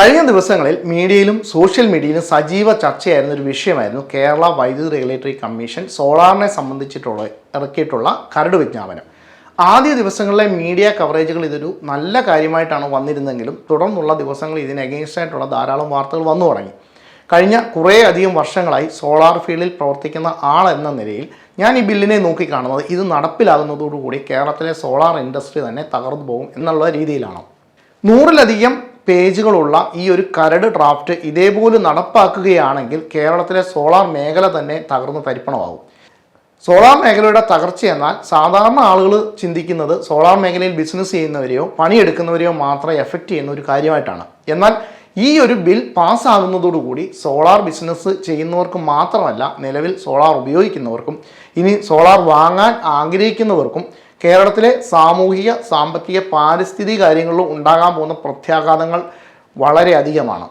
കഴിഞ്ഞ ദിവസങ്ങളിൽ മീഡിയയിലും സോഷ്യൽ മീഡിയയിലും സജീവ ചർച്ചയായിരുന്ന ഒരു വിഷയമായിരുന്നു കേരള വൈദ്യുതി റെഗുലേറ്ററി കമ്മീഷൻ സോളാറിനെ സംബന്ധിച്ചിട്ടുള്ള ഇറക്കിയിട്ടുള്ള കരട് വിജ്ഞാപനം. ആദ്യ ദിവസങ്ങളിലെ മീഡിയ കവറേജുകൾ ഇതൊരു നല്ല കാര്യമായിട്ടാണ് വന്നിരുന്നെങ്കിലും തുടർന്നുള്ള ദിവസങ്ങളിൽ ഇതിന് against ആയിട്ടുള്ള ധാരാളം വാർത്തകൾ വന്നു തുടങ്ങി. കഴിഞ്ഞ കുറേ അധികം വർഷങ്ങളായി സോളാർ ഫീൽഡിൽ പ്രവർത്തിക്കുന്ന ആൾ എന്ന നിലയിൽ ഞാൻ ഈ ബില്ലിനെ നോക്കിക്കാണുന്നത് ഇത് നടപ്പിലാകുന്നതോടുകൂടി കേരളത്തിലെ സോളാർ ഇൻഡസ്ട്രി തന്നെ തകർന്നു പോകും എന്നുള്ള രീതിയിലാണ്. നൂറിലധികം പേജുകളുള്ള ഈ ഒരു കരട് ഡ്രാഫ്റ്റ് ഇതേപോലെ നടപ്പാക്കുകയാണെങ്കിൽ കേരളത്തിലെ സോളാർ മേഖല തന്നെ തകർന്ന് തരിപ്പണമാകും. സോളാർ മേഖലയുടെ തകർച്ച എന്നാൽ സാധാരണ ആളുകൾ ചിന്തിക്കുന്നത് സോളാർ മേഖലയിൽ ബിസിനസ് ചെയ്യുന്നവരെയോ പണിയെടുക്കുന്നവരെയോ മാത്രമേ എഫക്റ്റ് ചെയ്യുന്ന ഒരു കാര്യമായിട്ടാണ്. എന്നാൽ ഈ ഒരു ബിൽ പാസ്സാകുന്നതോടുകൂടി സോളാർ ബിസിനസ് ചെയ്യുന്നവർക്ക് മാത്രമല്ല നിലവിൽ സോളാർ ഉപയോഗിക്കുന്നവർക്കും ഇനി സോളാർ വാങ്ങാൻ ആഗ്രഹിക്കുന്നവർക്കും കേരളത്തിലെ സാമൂഹിക സാമ്പത്തിക പാരിസ്ഥിതിക കാര്യങ്ങളിലും ഉണ്ടാകാൻ പോകുന്ന പ്രത്യാഘാതങ്ങൾ വളരെയധികമാണ്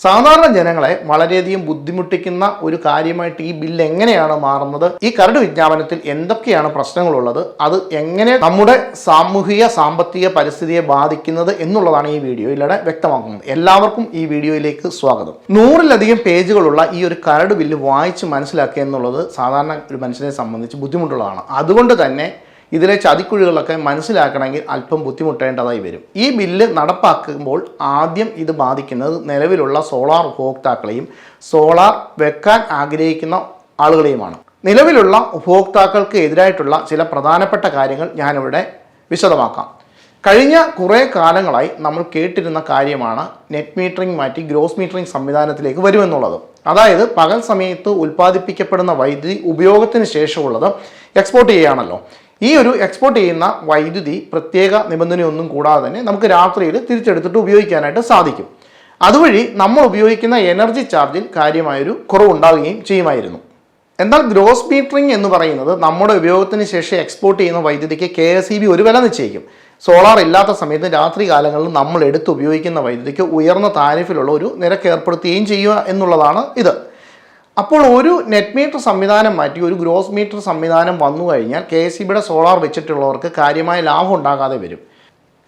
സാധാരണ ജനങ്ങളെ വളരെയധികം ബുദ്ധിമുട്ടിക്കുന്ന ഒരു കാര്യമായിട്ട് ഈ ബില്ല് എങ്ങനെയാണ് മാറുന്നത്? ഈ കരട് വിജ്ഞാപനത്തിൽ എന്തൊക്കെയാണ് പ്രശ്നങ്ങളുള്ളത്? അത് എങ്ങനെ നമ്മുടെ സാമൂഹിക സാമ്പത്തിക പരിസ്ഥിതിയെ ബാധിക്കുന്നത് എന്നുള്ളതാണ് ഈ വീഡിയോയിലൂടെ വ്യക്തമാക്കുന്നത്. എല്ലാവർക്കും ഈ വീഡിയോയിലേക്ക് സ്വാഗതം. നൂറിലധികം പേജുകളുള്ള ഈ ഒരു കരട് ബില്ല് വായിച്ച് മനസ്സിലാക്കുക എന്നുള്ളത് സാധാരണ ഒരു മനുഷ്യനെ സംബന്ധിച്ച് ബുദ്ധിമുട്ടുള്ളതാണ്. അതുകൊണ്ട് തന്നെ ഇതിലെ ചതിക്കുഴികളൊക്കെ മനസ്സിലാക്കണമെങ്കിൽ അല്പം ബുദ്ധിമുട്ടേണ്ടതായി വരും. ഈ ബില്ല് നടപ്പാക്കുമ്പോൾ ആദ്യം ഇത് ബാധിക്കുന്നത് നിലവിലുള്ള സോളാർ ഉപഭോക്താക്കളെയും സോളാർ വെക്കാൻ ആഗ്രഹിക്കുന്ന ആളുകളെയുമാണ്. നിലവിലുള്ള ഉപഭോക്താക്കൾക്ക് എതിരായിട്ടുള്ള ചില പ്രധാനപ്പെട്ട കാര്യങ്ങൾ ഞാനിവിടെ വിശദമാക്കാം. കഴിഞ്ഞ കുറേ കാലങ്ങളായി നമ്മൾ കേട്ടിരുന്ന കാര്യമാണ് നെറ്റ് മീറ്ററിംഗ് മാറ്റി ഗ്രോസ് മീറ്ററിംഗ് സംവിധാനത്തിലേക്ക് വരുമെന്നുള്ളത്. അതായത് പകൽ സമയത്ത് ഉൽപ്പാദിപ്പിക്കപ്പെടുന്ന വൈദ്യുതി ഉപയോഗത്തിന് ശേഷമുള്ളത് എക്സ്പോർട്ട് ചെയ്യുകയാണല്ലോ. ഈ ഒരു എക്സ്പോർട്ട് ചെയ്യുന്ന വൈദ്യുതി പ്രത്യേക നിബന്ധനയൊന്നും കൂടാതെ തന്നെ നമുക്ക് രാത്രിയിൽ തിരിച്ചെടുത്തിട്ട് ഉപയോഗിക്കാനായിട്ട് സാധിക്കും. അതുവഴി നമ്മൾ ഉപയോഗിക്കുന്ന എനർജി ചാർജിൽ കാര്യമായൊരു കുറവുണ്ടാവുകയും ചെയ്യുമായിരുന്നു. എന്നാൽ ഗ്രോസ് മീറ്ററിംഗ് എന്ന് പറയുന്നത് നമ്മുടെ ഉപയോഗത്തിന് ശേഷം എക്സ്പോർട്ട് ചെയ്യുന്ന വൈദ്യുതിക്ക് കെ എസ് ഇ ബി ഒരു വില നിശ്ചയിക്കും. സോളാർ ഇല്ലാത്ത സമയത്ത് രാത്രി കാലങ്ങളിൽ നമ്മൾ എടുത്ത് ഉപയോഗിക്കുന്ന വൈദ്യുതിക്ക് ഉയർന്ന താരിഫിലുള്ള ഒരു നിരക്ക് ഏർപ്പെടുത്തുകയും ചെയ്യുക എന്നുള്ളതാണ് ഇത്. അപ്പോൾ ഒരു നെറ്റ് മീറ്റർ സംവിധാനം മാറ്റി ഒരു ഗ്രോസ് മീറ്റർ സംവിധാനം വന്നു കഴിഞ്ഞാൽ കെ എസ് ബിയുടെ സോളാർ വെച്ചിട്ടുള്ളവർക്ക് കാര്യമായ ലാഭം ഉണ്ടാകാതെ വരും.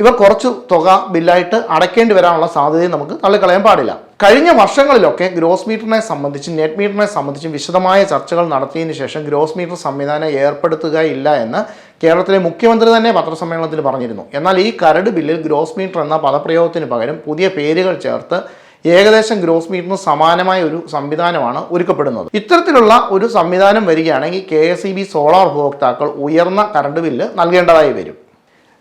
ഇവർ കുറച്ച് തുക ബില്ലായിട്ട് അടയ്ക്കേണ്ടി വരാനുള്ള സാധ്യതയും നമുക്ക് തള്ളിക്കളയാൻ പാടില്ല. കഴിഞ്ഞ വർഷങ്ങളിലൊക്കെ ഗ്രോസ് മീറ്ററിനെ സംബന്ധിച്ചും നെറ്റ് മീറ്ററിനെ സംബന്ധിച്ചും വിശദമായ ചർച്ചകൾ നടത്തിയതിന് ശേഷം ഗ്രോസ് മീറ്റർ സംവിധാനം ഏർപ്പെടുത്തുകയില്ല എന്ന് കേരളത്തിലെ മുഖ്യമന്ത്രി തന്നെ പത്രസമ്മേളനത്തിൽ പറഞ്ഞിരുന്നു. എന്നാൽ ഈ കരട് ബില്ലിൽ ഗ്രോസ് മീറ്റർ എന്ന പദപ്രയോഗത്തിന് പകരം പുതിയ പേരുകൾ ചേർത്ത് ഏകദേശം ഗ്രോസ് മീറ്ററിന് സമാനമായ ഒരു സംവിധാനമാണ് ഒരുക്കപ്പെടുന്നത്. ഇത്തരത്തിലുള്ള ഒരു സംവിധാനം വരികയാണെങ്കിൽ K S E B solar ഉപഭോക്താക്കൾ ഉയർന്ന കറണ്ട് ബില്ല് നൽകേണ്ടതായി വരും.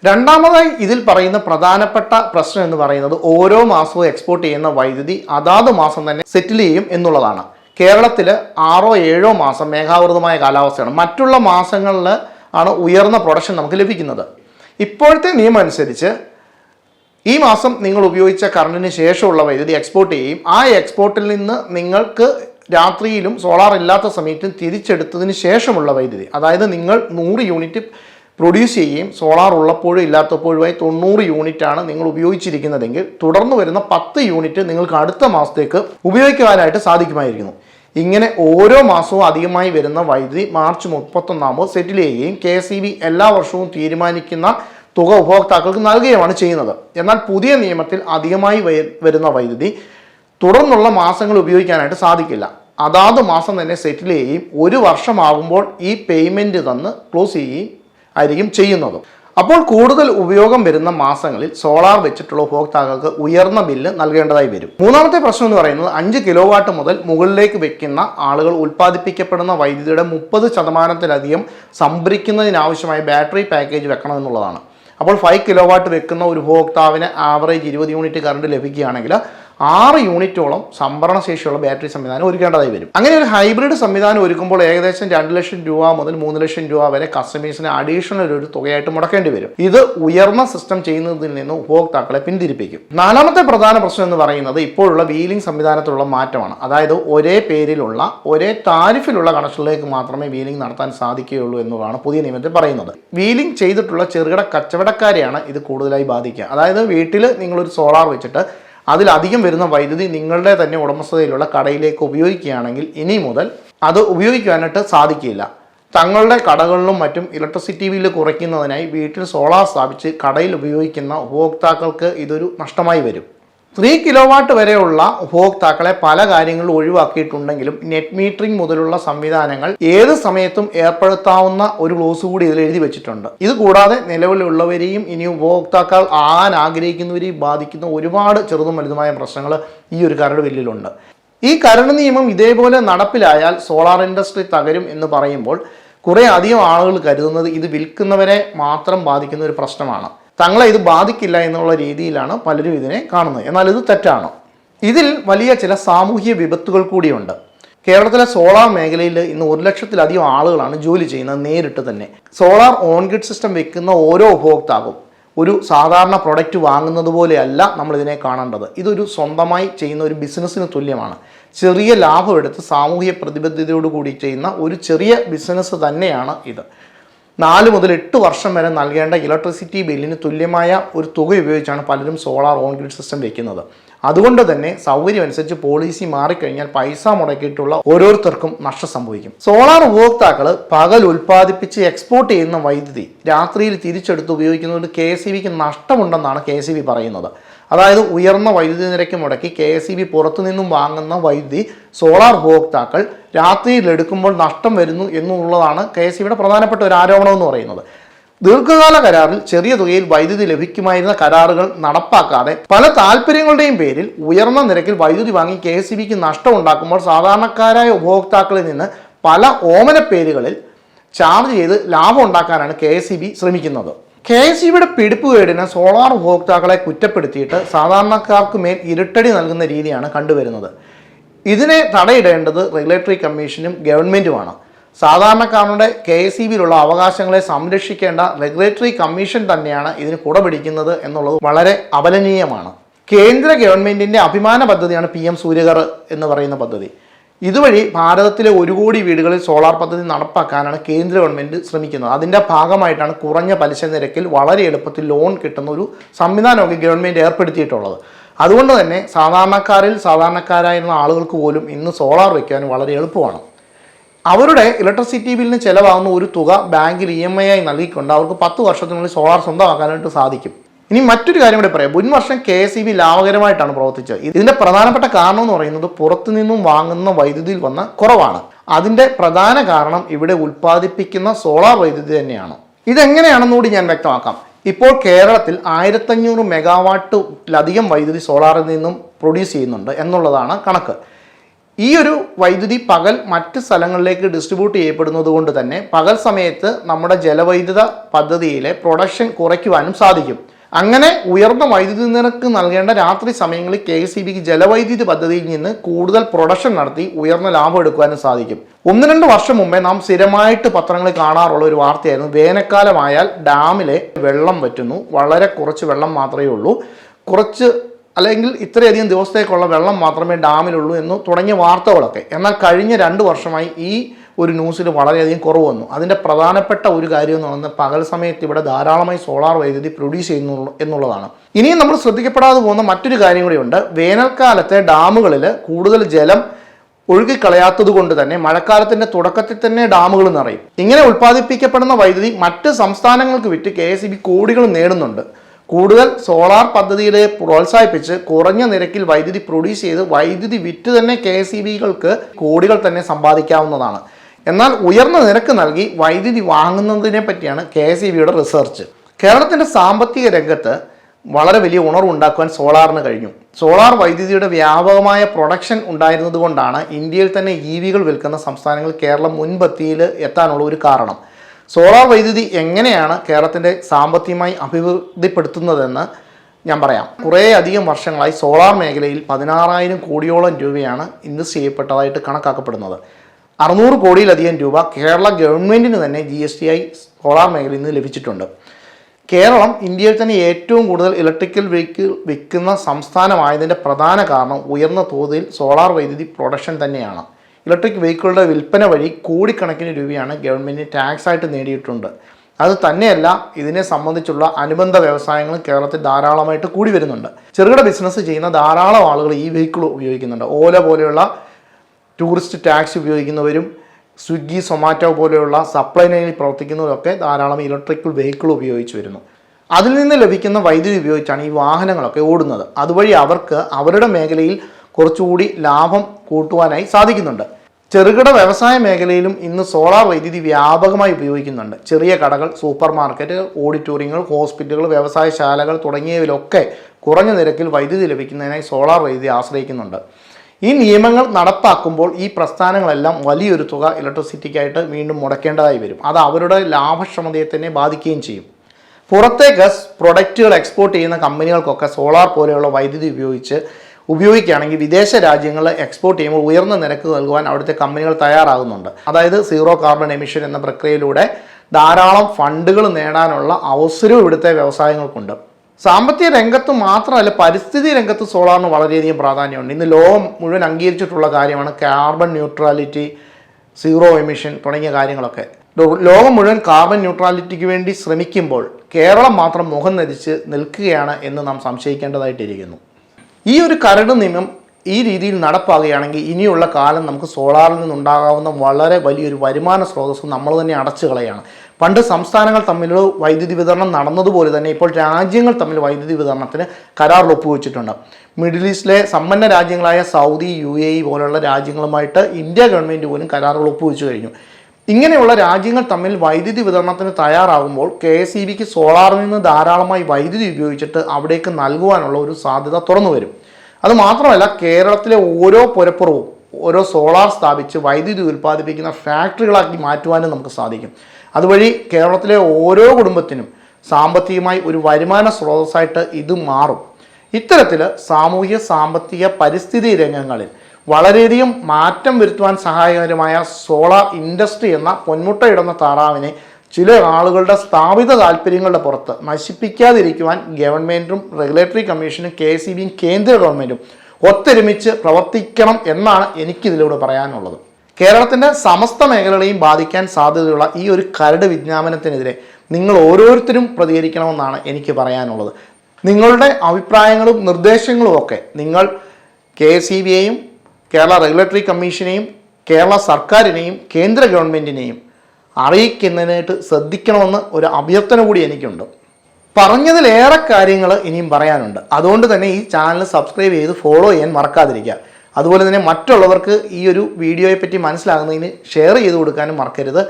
രണ്ടാമതായി ഇതിൽ പറയുന്ന പ്രധാനപ്പെട്ട പ്രശ്നം എന്ന് പറയുന്നത് ഓരോ മാസവും എക്സ്പോർട്ട് ചെയ്യുന്ന വൈദ്യുതി അതാത് മാസം തന്നെ സെറ്റിൽ ചെയ്യും എന്നുള്ളതാണ്. കേരളത്തിൽ ആറോ ഏഴോ മാസം മേഘാവൃതമായ കാലാവസ്ഥയാണ്. മറ്റുള്ള മാസങ്ങളിൽ ആണ് ഉയർന്ന പ്രൊഡക്ഷൻ നമുക്ക് ലഭിക്കുന്നത്. ഇപ്പോഴത്തെ നിയമം അനുസരിച്ച് ഈ മാസം നിങ്ങൾ ഉപയോഗിച്ച കറണ്ടിന് ശേഷമുള്ള വൈദ്യുതി എക്സ്പോർട്ട് ചെയ്യും. ആ എക്സ്പോർട്ടിൽ നിന്ന് നിങ്ങൾക്ക് രാത്രിയിലും സോളാർ ഇല്ലാത്ത സമയത്തും തിരിച്ചെടുത്തതിന് ശേഷമുള്ള വൈദ്യുതി. അതായത് നിങ്ങൾ നൂറ് യൂണിറ്റ് പ്രൊഡ്യൂസ് ചെയ്യുകയും സോളാർ ഉള്ളപ്പോഴും ഇല്ലാത്തപ്പോഴുമായി തൊണ്ണൂറ് യൂണിറ്റ് ആണ് നിങ്ങൾ ഉപയോഗിച്ചിരിക്കുന്നതെങ്കിൽ തുടർന്ന് വരുന്ന പത്ത് യൂണിറ്റ് നിങ്ങൾക്ക് അടുത്ത മാസത്തേക്ക് ഉപയോഗിക്കുവാനായിട്ട് സാധിക്കുമായിരിക്കുന്നു. ഇങ്ങനെ ഓരോ മാസവും അധികമായി വരുന്ന വൈദ്യുതി മാർച്ച് മുപ്പത്തൊന്നാമോ സെറ്റിൽ ചെയ്യുകയും കെ എല്ലാ വർഷവും തീരുമാനിക്കുന്ന തുക ഉപഭോക്താക്കൾക്ക് നൽകുകയുമാണ് ചെയ്യുന്നത്. എന്നാൽ പുതിയ നിയമത്തിൽ അധികമായി വരുന്ന വൈദ്യുതി തുടർന്നുള്ള മാസങ്ങൾ ഉപയോഗിക്കാനായിട്ട് സാധിക്കില്ല. അതാത് മാസം തന്നെ സെറ്റിൽ ചെയ്യുകയും ഒരു വർഷമാകുമ്പോൾ ഈ പേയ്മെന്റ് തന്ന് ക്ലോസ് ചെയ്യുകയും ആയിരിക്കും ചെയ്യുന്നത്. അപ്പോൾ കൂടുതൽ ഉപയോഗം വരുന്ന മാസങ്ങളിൽ സോളാർ വെച്ചിട്ടുള്ള ഉപഭോക്താക്കൾക്ക് ഉയർന്ന ബില്ല് നൽകേണ്ടതായി വരും. മൂന്നാമത്തെ പ്രശ്നം എന്ന് പറയുന്നത് അഞ്ച് കിലോ വാട്ട് മുതൽ മുകളിലേക്ക് വെക്കുന്ന ആളുകൾ ഉൽപ്പാദിപ്പിക്കപ്പെടുന്ന വൈദ്യുതിയുടെ മുപ്പത് ശതമാനത്തിലധികം സംഭരിക്കുന്നതിനാവശ്യമായ ബാറ്ററി പാക്കേജ് വെക്കണം എന്നുള്ളതാണ് അപ്പോൾ ഫൈവ് കിലോ വാട്ട് വെക്കുന്ന ഒരു ഉപഭോക്താവിന് ആവറേജ് ഇരുപത് യൂണിറ്റ് കറണ്ട് ലഭിക്കുകയാണെങ്കിൽ ആറ് യൂണിറ്റോളം സംഭരണ ശേഷിയുള്ള ബാറ്ററി സംവിധാനം ഒരുക്കേണ്ടതായി വരും. അങ്ങനെ ഒരു ഹൈബ്രിഡ് സംവിധാനം ഒരുക്കുമ്പോൾ ഏകദേശം രണ്ട് ലക്ഷം രൂപ മുതൽ മൂന്ന് ലക്ഷം രൂപ വരെ കസ്റ്റമേഴ്സിന് അഡീഷണൽ ഒരു തുകയായിട്ട് മുടക്കേണ്ടി വരും. ഇത് ഉയർന്ന സിസ്റ്റം ചെയ്യുന്നതിൽ നിന്ന് ഉപഭോക്താക്കളെ പിന്തിരിപ്പിക്കും. നാലാമത്തെ പ്രധാന പ്രശ്നം എന്ന് പറയുന്നത് ഇപ്പോഴുള്ള വീലിംഗ് സംവിധാനത്തിലുള്ള മാറ്റമാണ്. അതായത് ഒരേ പേരിലുള്ള ഒരേ താരിഫിലുള്ള കണക്ഷനിലേക്ക് മാത്രമേ വീലിംഗ് നടത്താൻ സാധിക്കുകയുള്ളൂ എന്നതാണ് പുതിയ നിയമത്തിൽ പറയുന്നത്. വീലിംഗ് ചെയ്തിട്ടുള്ള ചെറുകിട കച്ചവടക്കാരെയാണ് ഇത് കൂടുതലായി ബാധിക്കുക. അതായത് വീട്ടിൽ നിങ്ങളൊരു സോളാർ വെച്ചിട്ട് അതിലധികം വരുന്ന വൈദ്യുതി നിങ്ങളുടെ തന്നെ ഉടമസ്ഥതയിലുള്ള കടയിലേക്ക് ഉപയോഗിക്കുകയാണെങ്കിൽ ഇനി മുതൽ അത് ഉപയോഗിക്കുവാനായിട്ട് സാധിക്കില്ല. തങ്ങളുടെ കടകളിലും മറ്റും ഇലക്ട്രിസിറ്റി ബില്ല് കുറയ്ക്കുന്നതിനായി വീട്ടിൽ സോളാർ സ്ഥാപിച്ച് കടയിൽ ഉപയോഗിക്കുന്ന ഉപഭോക്താക്കൾക്ക് ഇതൊരു നഷ്ടമായി വരും. ത്രീ കിലോ വാട്ട് വരെയുള്ള ഉപഭോക്താക്കളെ പല കാര്യങ്ങളും ഒഴിവാക്കിയിട്ടുണ്ടെങ്കിലും നെറ്റ് മീറ്ററിംഗ് മുതലുള്ള സംവിധാനങ്ങൾ ഏത് സമയത്തും ഏർപ്പെടുത്താവുന്ന ഒരു ക്ലോസ് കൂടി ഇതിൽ എഴുതി വെച്ചിട്ടുണ്ട്. ഇത് കൂടാതെ നിലവിലുള്ളവരെയും ഇനി ഉപഭോക്താക്കൾ ആകാൻ ആഗ്രഹിക്കുന്നവരെയും ബാധിക്കുന്ന ഒരുപാട് ചെറുതും വലുതുമായ പ്രശ്നങ്ങൾ ഈ ഒരു കരട് ബില്ലിലുണ്ട് ഈ കരട് നിയമം ഇതേപോലെ നടപ്പിലായാൽ സോളാർ ഇൻഡസ്ട്രി തകരും എന്ന് പറയുമ്പോൾ കുറേ അധികം ആളുകൾ കരുതുന്നത് ഇത് വിൽക്കുന്നവരെ മാത്രം ബാധിക്കുന്ന ഒരു പ്രശ്നമാണ്. തങ്ങളെ ഇത് ബാധിക്കില്ല എന്നുള്ള രീതിയിലാണ് പലരും ഇതിനെ കാണുന്നത്. എന്നാൽ ഇത് തെറ്റാണ്. ഇതിൽ വലിയ ചില സാമൂഹ്യ വിപത്തുകൾ കൂടിയുണ്ട്. കേരളത്തിലെ സോളാർ മേഖലയിൽ ഇന്ന് ഒരു ലക്ഷത്തിലധികം ആളുകളാണ് ജോലി ചെയ്യുന്നത് നേരിട്ട് തന്നെ. സോളാർ ഓൺ ഗ്രിഡ് സിസ്റ്റം വെക്കുന്ന ഓരോ ഉപഭോക്താവും ഒരു സാധാരണ പ്രൊഡക്റ്റ് വാങ്ങുന്നത് പോലെയല്ല നമ്മൾ ഇതിനെ കാണേണ്ടത്. ഇതൊരു സ്വന്തമായി ചെയ്യുന്ന ഒരു ബിസിനസ്സിന് തുല്യമാണ്. ചെറിയ ലാഭം എടുത്ത് സാമൂഹ്യ പ്രതിബദ്ധതയോട് കൂടി ചെയ്യുന്ന ഒരു ചെറിയ ബിസിനസ് തന്നെയാണ് ഇത്. നാല് മുതൽ എട്ട് വർഷം വരെ നൽകേണ്ട ഇലക്ട്രിസിറ്റി ബില്ലിന് തുല്യമായ ഒരു തുക ഉപയോഗിച്ചാണ് പലരും സോളാർ ഓൺ ഗ്രിഡ് സിസ്റ്റം വെക്കുന്നത്. അതുകൊണ്ട് തന്നെ സൗകര്യം അനുസരിച്ച് പോളിസി മാറിക്കഴിഞ്ഞാൽ പൈസ മുടക്കിയിട്ടുള്ള ഓരോരുത്തർക്കും നഷ്ടം സംഭവിക്കും. സോളാർ ഉപഭോക്താക്കൾ പകൽ ഉൽപ്പാദിപ്പിച്ച് എക്സ്പോർട്ട് ചെയ്യുന്ന വൈദ്യുതി രാത്രിയിൽ തിരിച്ചെടുത്ത് ഉപയോഗിക്കുന്നതുകൊണ്ട് കെ എസ് ഇ ബിക്ക് നഷ്ടമുണ്ടെന്നാണ് കെ എസ് ഇ ബി പറയുന്നത്. അതായത് ഉയർന്ന വൈദ്യുതി നിരക്ക് മുടക്കി കെ എസ് ഇ ബി പുറത്തുനിന്നും വാങ്ങുന്ന വൈദ്യുതി സോളാർ ഉപഭോക്താക്കൾ രാത്രിയിൽ എടുക്കുമ്പോൾ നഷ്ടം വരുന്നു എന്നുള്ളതാണ് കെ എസ് ഇ പ്രധാനപ്പെട്ട ഒരു ആരോപണം എന്ന് പറയുന്നത്. ദീർഘകാല കരാറിൽ ചെറിയ തുകയിൽ വൈദ്യുതി ലഭിക്കുമായിരുന്ന കരാറുകൾ നടപ്പാക്കാതെ പല താല്പര്യങ്ങളുടെയും പേരിൽ ഉയർന്ന നിരക്കിൽ വൈദ്യുതി വാങ്ങി കെ എസ് ബിക്ക് നഷ്ടം ഉണ്ടാക്കുമ്പോൾ സാധാരണക്കാരായ ഉപഭോക്താക്കളിൽ നിന്ന് പല ഓമന പേരുകളിൽ ചാർജ് ചെയ്ത് ലാഭം ഉണ്ടാക്കാനാണ് കെ എസ് ശ്രമിക്കുന്നത്. കെ എസ് പിടിപ്പ് പിടിപ്പുകേടിന് സോളാർ ഉപഭോക്താക്കളെ കുറ്റപ്പെടുത്തിയിട്ട് സാധാരണക്കാർക്ക് മേൽ ഇരുട്ടടി നൽകുന്ന രീതിയാണ് കണ്ടുവരുന്നത്. ഇതിനെ തടയിടേണ്ടത് റെഗുലേറ്ററി കമ്മീഷനും ഗവൺമെന്റുമാണ് സാധാരണക്കാരുടെ കെ എസ് ഇ ബിയിലുള്ള അവകാശങ്ങളെ സംരക്ഷിക്കേണ്ട റെഗുലേറ്ററി കമ്മീഷൻ തന്നെയാണ് ഇതിന് കുടപിടിക്കുന്നത് എന്നുള്ളത് വളരെ അപലനീയമാണ്. കേന്ദ്ര ഗവൺമെന്റിന്റെ അഭിമാന പദ്ധതിയാണ് പി എം സൂര്യകർ എന്ന് പറയുന്ന പദ്ധതി. ഇതുവഴി ഭാരതത്തിലെ ഒരു കോടി വീടുകളിൽ സോളാർ പദ്ധതി നടപ്പാക്കാനാണ് കേന്ദ്ര ഗവൺമെന്റ് ശ്രമിക്കുന്നത്. അതിന്റെ ഭാഗമായിട്ടാണ് കുറഞ്ഞ പലിശ നിരക്കിൽ വളരെ എളുപ്പത്തിൽ ലോൺ കിട്ടുന്ന ഒരു സംവിധാനമൊക്കെ ഗവൺമെന്റ് ഏർപ്പെടുത്തിയിട്ടുള്ളത്. അതുകൊണ്ട് തന്നെ സാധാരണക്കാരിൽ സാധാരണക്കാരായിരുന്ന ആളുകൾക്ക് പോലും ഇന്ന് സോളാർ വയ്ക്കാൻ വളരെ എളുപ്പമാണ്. അവരുടെ ഇലക്ട്രിസിറ്റി ബില്ലിന് ചിലവാകുന്ന ഒരു തുക ബാങ്കിൽ ഇ എം ഐ ആയി നൽകിക്കൊണ്ട് അവർക്ക് പത്ത് വർഷത്തിനുള്ളിൽ സോളാർ സ്വന്തമാക്കാനായിട്ട് സാധിക്കും. ഇനി മറ്റൊരു കാര്യം കൂടി പറയാം. മുൻ വർഷം കെ എസ് ഇ ബി ലാഭകരമായിട്ടാണ് പ്രവർത്തിച്ചത്. ഇതിന്റെ പ്രധാനപ്പെട്ട കാരണം എന്ന് പറയുന്നത് പുറത്തുനിന്നും വാങ്ങുന്ന വൈദ്യുതിയിൽ വന്ന കുറവാണ്. അതിന്റെ പ്രധാന കാരണം ഇവിടെ ഉൽപ്പാദിപ്പിക്കുന്ന സോളാർ വൈദ്യുതി തന്നെയാണ്. ഇതെങ്ങനെയാണെന്നുകൂടി ഞാൻ വ്യക്തമാക്കാം. ഇപ്പോൾ കേരളത്തിൽ ആയിരത്തഞ്ഞൂറ് മെഗാവാട്ടിലധികം വൈദ്യുതി സോളാറിൽ നിന്നും പ്രൊഡ്യൂസ് ചെയ്യുന്നുണ്ട് എന്നുള്ളതാണ് കണക്ക്. ഈ ഒരു വൈദ്യുതി പകൽ മറ്റ് സ്ഥലങ്ങളിലേക്ക് ഡിസ്ട്രിബ്യൂട്ട് ചെയ്യപ്പെടുന്നത് കൊണ്ട് തന്നെ പകൽ സമയത്ത് നമ്മുടെ ജലവൈദ്യുത പദ്ധതിയിലെ പ്രൊഡക്ഷൻ കുറയ്ക്കുവാനും സാധിക്കും. അങ്ങനെ ഉയർന്ന വൈദ്യുതി നിരക്ക് നൽകേണ്ട രാത്രി സമയങ്ങളിൽ കെ എസ് ബിക്ക് ജലവൈദ്യുതി പദ്ധതിയിൽ നിന്ന് കൂടുതൽ പ്രൊഡക്ഷൻ നടത്തി ഉയർന്ന ലാഭം എടുക്കുവാനും സാധിക്കും. ഒന്ന് രണ്ട് വർഷം മുമ്പേ നാം സ്ഥിരമായിട്ട് പത്രങ്ങളിൽ കാണാറുള്ള ഒരു വാർത്തയായിരുന്നു. വേനൽക്കാലമായാൽ ഡാമിലെ വെള്ളം വറ്റുന്നു. വളരെ കുറച്ച് വെള്ളം മാത്രമേ ഉള്ളൂ. കുറച്ച് അല്ലെങ്കിൽ ഇത്രയധികം ദിവസത്തേക്കുള്ള വെള്ളം മാത്രമേ ഡാമിലുള്ളൂ എന്ന് തുടങ്ങിയ വാർത്തകളൊക്കെ. എന്നാൽ കഴിഞ്ഞ രണ്ട് വർഷമായി ഈ ഒരു ന്യൂസിൽ വളരെയധികം കുറവ് വന്നു. അതിന്റെ പ്രധാനപ്പെട്ട ഒരു കാര്യം എന്ന് പറയുന്നത് പകൽ സമയത്ത് ഇവിടെ ധാരാളമായി സോളാർ വൈദ്യുതി പ്രൊഡ്യൂസ് ചെയ്യുന്നു എന്നുള്ളതാണ്. ഇനിയും നമ്മൾ ശ്രദ്ധിക്കപ്പെടാതെ പോകുന്ന മറ്റൊരു കാര്യം കൂടിയുണ്ട് വേനൽക്കാലത്തെ ഡാമുകളിൽ കൂടുതൽ ജലം ഒഴുകിക്കളയാത്തത് കൊണ്ട് തന്നെ മഴക്കാലത്തിന്റെ തുടക്കത്തിൽ തന്നെ ഡാമുകൾ നിറയും. ഇങ്ങനെ ഉൽപ്പാദിപ്പിക്കപ്പെടുന്ന വൈദ്യുതി മറ്റ് സംസ്ഥാനങ്ങൾക്ക് വിറ്റ് കെ എസ് കോടികൾ നേടുന്നുണ്ട്. കൂടുതൽ സോളാർ പദ്ധതിയിലെ പ്രോത്സാഹിപ്പിച്ച് കുറഞ്ഞ നിരക്കിൽ വൈദ്യുതി പ്രൊഡ്യൂസ് ചെയ്ത് വൈദ്യുതി വിറ്റ് തന്നെ കെ കോടികൾ തന്നെ സമ്പാദിക്കാവുന്നതാണ്. എന്നാൽ ഉയർന്ന നിരക്ക് നൽകി വൈദ്യുതി വാങ്ങുന്നതിനെ പറ്റിയാണ് കെ എസ് ഇ ബിയുടെ റിസർച്ച് കേരളത്തിന്റെ സാമ്പത്തിക രംഗത്ത് വളരെ വലിയ ഉണർവുണ്ടാക്കുവാൻ സോളാറിന് കഴിഞ്ഞു. സോളാർ വൈദ്യുതിയുടെ വ്യാപകമായ പ്രൊഡക്ഷൻ ഉണ്ടായിരുന്നത് കൊണ്ടാണ് ഇന്ത്യയിൽ തന്നെ ഇ വികൾ വിൽക്കുന്ന സംസ്ഥാനങ്ങൾ കേരളം മുൻപത്തിയിൽ എത്താനുള്ള ഒരു കാരണം. സോളാർ വൈദ്യുതി എങ്ങനെയാണ് കേരളത്തിന്റെ സാമ്പത്തികമായി അഭിവൃദ്ധിപ്പെടുത്തുന്നതെന്ന് ഞാൻ പറയാം. കുറേ അധികം വർഷങ്ങളായി സോളാർ മേഖലയിൽ പതിനാറായിരം കോടിയോളം രൂപയാണ് ഇൻവെസ്റ്റ് ചെയ്യപ്പെട്ടതായിട്ട് കണക്കാക്കപ്പെടുന്നത്. അറുന്നൂറ് കോടിയിലധികം രൂപ കേരള ഗവൺമെന്റിന് തന്നെ ജി എസ് ടി ആയി സോളാർ മേഖലയിൽ നിന്ന് ലഭിച്ചിട്ടുണ്ട്. കേരളം ഇന്ത്യയിൽ തന്നെ ഏറ്റവും കൂടുതൽ ഇലക്ട്രിക്കൽ വെഹിക്കിൾ വിൽക്കുന്ന സംസ്ഥാനമായതിന്റെ പ്രധാന കാരണം ഉയർന്ന തോതിൽ സോളാർ വൈദ്യുതി പ്രൊഡക്ഷൻ തന്നെയാണ്. ഇലക്ട്രിക് വെഹിക്കിളുടെ വിൽപ്പന വഴി കോടിക്കണക്കിന് രൂപയാണ് ഗവൺമെന്റ് ടാക്സ് ആയിട്ട് നേടിയിട്ടുണ്ട്. അത് തന്നെയല്ല ഇതിനെ സംബന്ധിച്ചുള്ള അനുബന്ധ വ്യവസായങ്ങൾ കേരളത്തിൽ ധാരാളമായിട്ട് കൂടി വരുന്നുണ്ട്. ചെറുകിട ബിസിനസ് ചെയ്യുന്ന ധാരാളം ആളുകൾ ഈ വെഹിക്കിൾ ഉപയോഗിക്കുന്നുണ്ട്. ഓല പോലെയുള്ള ടൂറിസ്റ്റ് ടാക്സി ഉപയോഗിക്കുന്നവരും സ്വിഗ്ഗി സൊമാറ്റോ പോലെയുള്ള സപ്ലൈ ലൈനിൽ പ്രവർത്തിക്കുന്നവരൊക്കെ ധാരാളം ഇലക്ട്രിക്കൽ വെഹിക്കിൾ ഉപയോഗിച്ച് വരുന്നു. അതിൽ നിന്ന് ലഭിക്കുന്ന വൈദ്യുതി ഉപയോഗിച്ചാണ് ഈ വാഹനങ്ങളൊക്കെ ഓടുന്നത്. അതുവഴി അവർക്ക് അവരുടെ മേഖലയിൽ കുറച്ചുകൂടി ലാഭം കൂട്ടുവാനായി സാധിക്കുന്നുണ്ട്. ചെറുകിട വ്യവസായ മേഖലയിലും ഇന്ന് സോളാർ വൈദ്യുതി വ്യാപകമായി ഉപയോഗിക്കുന്നുണ്ട്. ചെറിയ കടകൾ സൂപ്പർ മാർക്കറ്റ് ഓഡിറ്റോറിയങ്ങൾ ഹോസ്പിറ്റലുകൾ വ്യവസായശാലകൾ തുടങ്ങിയവയിലൊക്കെ കുറഞ്ഞ നിരക്കിൽ വൈദ്യുതി ലഭിക്കുന്നതിനായി സോളാർ വൈദ്യുതി ആശ്രയിക്കുന്നുണ്ട്. ഈ നിയമങ്ങൾ നടപ്പാക്കുമ്പോൾ ഈ പ്രസ്ഥാനങ്ങളെല്ലാം വലിയൊരു തുക ഇലക്ട്രിസിറ്റിക്കായിട്ട് വീണ്ടും മുടക്കേണ്ടതായി വരും. അത് അവരുടെ ലാഭക്ഷമതയെ തന്നെ ബാധിക്കുകയും ചെയ്യും. പുറത്തേക്ക് പ്രൊഡക്റ്റുകൾ എക്സ്പോർട്ട് ചെയ്യുന്ന കമ്പനികൾക്കൊക്കെ സോളാർ പോലെയുള്ള വൈദ്യുതി ഉപയോഗിച്ച് ഉപയോഗിക്കുകയാണെങ്കിൽ വിദേശ രാജ്യങ്ങളിൽ എക്സ്പോർട്ട് ചെയ്യുമ്പോൾ ഉയർന്ന നിരക്ക് നൽകുവാൻ അവിടുത്തെ കമ്പനികൾ തയ്യാറാകുന്നുണ്ട്. അതായത് സീറോ കാർബൺ എമിഷൻ എന്ന പ്രക്രിയയിലൂടെ ധാരാളം ഫണ്ടുകൾ നേടാനുള്ള അവസരവും ഇവിടുത്തെ വ്യവസായങ്ങൾക്കുണ്ട്. സാമ്പത്തിക രംഗത്ത് മാത്രമല്ല പരിസ്ഥിതി രംഗത്ത് സോളാറിന് വളരെയധികം പ്രാധാന്യമുണ്ട്. ഇന്ന് ലോകം മുഴുവൻ അംഗീകരിച്ചിട്ടുള്ള കാര്യമാണ് കാർബൺ ന്യൂട്രാലിറ്റി സീറോ എമിഷൻ തുടങ്ങിയ കാര്യങ്ങളൊക്കെ. ലോകം മുഴുവൻ കാർബൺ ന്യൂട്രാലിറ്റിക്ക് വേണ്ടി ശ്രമിക്കുമ്പോൾ കേരളം മാത്രം മുഖം നരിച്ച് നിൽക്കുകയാണ് എന്ന് നാം സംശയിക്കേണ്ടതായിട്ടിരിക്കുന്നു. ഈ ഒരു കരട് നിയമം ഈ രീതിയിൽ നടപ്പാകുകയാണെങ്കിൽ ഇനിയുള്ള കാലം നമുക്ക് സോളാറിൽ നിന്നുണ്ടാകാവുന്ന വളരെ വലിയൊരു വരുമാന സ്രോതസ്സ് നമ്മൾ തന്നെ അടച്ചു കളയാണ്. പണ്ട് സംസ്ഥാനങ്ങൾ തമ്മിൽ വൈദ്യുതി വിതരണം നടന്നതുപോലെ തന്നെ ഇപ്പോൾ രാജ്യങ്ങൾ തമ്മിൽ വൈദ്യുതി വിതരണത്തിന് കരാറിൽ ഒപ്പുവെച്ചിട്ടുണ്ട്. മിഡിൽ ഈസ്റ്റിലെ സമ്പന്ന രാജ്യങ്ങളായ സൗദി യു എ ഇ പോലുള്ള രാജ്യങ്ങളുമായിട്ട് ഇന്ത്യ ഗവൺമെന്റ് പോലും കരാറുകൾ ഒപ്പുവെച്ചു കഴിഞ്ഞു. ഇങ്ങനെയുള്ള രാജ്യങ്ങൾ തമ്മിൽ വൈദ്യുതി വിതരണത്തിന് തയ്യാറാകുമ്പോൾ കെ എസ് ഇ ബിക്ക് സോളാറിൽ നിന്ന് ധാരാളമായി വൈദ്യുതി ഉപയോഗിച്ചിട്ട് അവിടേക്ക് നൽകുവാനുള്ള ഒരു സാധ്യത തുറന്നു വരും. അത് മാത്രമല്ല കേരളത്തിലെ ഓരോ പുരപ്പുറവും ഓരോ സോളാർ സ്ഥാപിച്ച് വൈദ്യുതി ഉൽപ്പാദിപ്പിക്കുന്ന ഫാക്ടറികളാക്കി മാറ്റുവാനും നമുക്ക് സാധിക്കും. അതുവഴി കേരളത്തിലെ ഓരോ കുടുംബത്തിനും സാമ്പത്തികമായി ഒരു വരുമാന സ്രോതസ്സായിട്ട് ഇത് മാറും. ഇത്തരത്തിൽ സാമൂഹ്യ സാമ്പത്തിക പരിസ്ഥിതി രംഗങ്ങളിൽ വളരെയധികം മാറ്റം വരുത്തുവാൻ സഹായകരമായ സോളാർ ഇൻഡസ്ട്രി എന്ന പൊന്മുട്ടയിടുന്ന താറാവിനെ ചില ആളുകളുടെ സ്ഥാപിത താല്പര്യങ്ങളുടെ പുറത്ത് നശിപ്പിക്കാതിരിക്കുവാൻ ഗവൺമെന്റും റെഗുലേറ്ററി കമ്മീഷനും കെ സി ബിയും കേന്ദ്ര ഗവൺമെന്റും ഒത്തൊരുമിച്ച് പ്രവർത്തിക്കണം എന്നാണ് എനിക്കിതിലൂടെ പറയാനുള്ളത്. കേരളത്തിന്റെ സമസ്ത മേഖലകളെയും ബാധിക്കാൻ സാധ്യതയുള്ള ഈ ഒരു കരട് വിജ്ഞാപനത്തിനെതിരെ നിങ്ങൾ ഓരോരുത്തരും പ്രതികരിക്കണമെന്നാണ് എനിക്ക് പറയാനുള്ളത്. നിങ്ങളുടെ അഭിപ്രായങ്ങളും നിർദ്ദേശങ്ങളും ഒക്കെ നിങ്ങൾ കെ ഇ ബിയെയും കേരള റെഗുലേറ്ററി കമ്മീഷനെയും കേരള സർക്കാരിനെയും കേന്ദ്ര ഗവൺമെന്റിനെയും അറിയിക്കുന്നതിനായിട്ട് ശ്രദ്ധിക്കണമെന്ന് ഒരു അഭ്യർത്ഥന കൂടി എനിക്കുണ്ട്. പറഞ്ഞതിലേറെ കാര്യങ്ങൾ ഇനിയും പറയാനുണ്ട്. അതുകൊണ്ട് തന്നെ ഈ ചാനൽ സബ്സ്ക്രൈബ് ചെയ്ത് ഫോളോ ചെയ്യാൻ മറക്കാതിരിക്കുക. അതുപോലെ തന്നെ മറ്റുള്ളവർക്ക് ഈ ഒരു വീഡിയോയെ പറ്റി മനസ്സിലാകുന്നതിന് ഷെയർ ചെയ്ത് കൊടുക്കാനും മറക്കരുത്.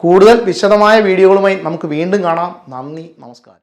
കൂടുതൽ വിശദമായ വീഡിയോകളുമായി നമുക്ക് വീണ്ടും കാണാം. നന്ദി നമസ്കാരം.